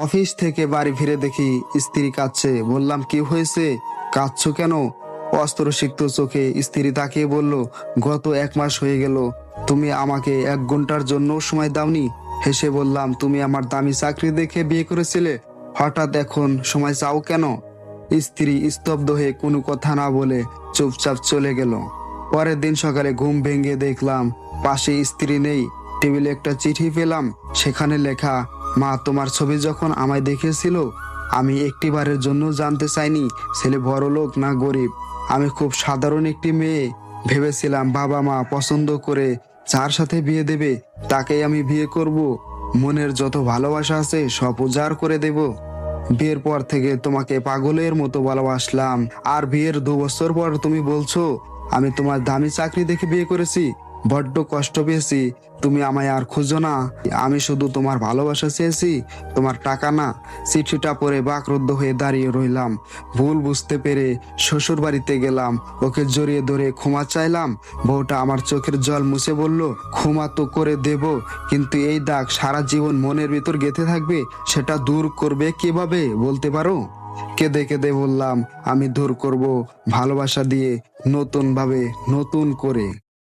Office থেকে বাড়ি ফিরে দেখি স্ত্রী কাঁদছে। বললাম, কি হয়েছে? কাঁদছো কেন? অস্ত্র সিক্ত চোখে স্ত্রী তাকিয়ে বলল, গত এক মাস হয়ে গেল। তুমি আমাকে এক ঘণ্টার জন্য সময় দাওনি? হেসে বললাম, তুমি আমার দামি চাকরি দেখে বিয়ে করেছিলে। হঠাৎ এখন সময় চাও কেন? স্ত্রী স্তব্ধ হয়ে কোনো কথা না বলে চুপচাপ চলে গেল। পরের দিন সকালে ঘুম ভেঙে দেখলাম, পাশে স্ত্রী নেই। টেবিলে একটা চিঠি পেলাম, সেখানে লেখা মা, তোমার ছবি যখন আমায় দেখেছিল আমি একটিবারের জন্য জানতে চাইনি, ছেলে বড় লোক না গরিব। আমি খুব সাধারণ একটি মেয়ে, ভেবেছিলাম বাবা মা পছন্দ করে যার সাথে বিয়ে দেবে, তাকেই আমি বিয়ে করব। মনের যত ভালোবাসা আছে, সব উজাড় করে দেব। বিয়ের পর থেকে তোমাকে পাগলের মতো ভালোবাসলাম। আর বিয়ের দু বছর পর তুমি বলছো, আমি তোমার দামি চাকরি দেখে বিয়ে করেছি। বড্ড কষ্ট পেয়েছি। তুমি আমায় আর খুঁজো না। আমি শুধু তোমার ভালোবাসা চেয়েছি, তোমার টাকা না। চিঠিটা পরে বাকরুদ্ধ হয়ে দাঁড়িয়ে রইলাম। ভুল বুঝতে পেরে শ্বশুর বাড়িতে গেলাম। ওকে জড়িয়ে ধরে ক্ষমা চাইলাম। বউটা আমার চোখের জল মুছে বলল, ক্ষমা তো করে দেব, কিন্তু এই দাগ সারা জীবন মনের ভিতর গেঁথে থাকবে, সেটা দূর করবে কীভাবে বলতে পারো? কেঁদে কেঁদে বললাম, আমি দূর করব ভালোবাসা দিয়ে নতুনভাবে, নতুন করে।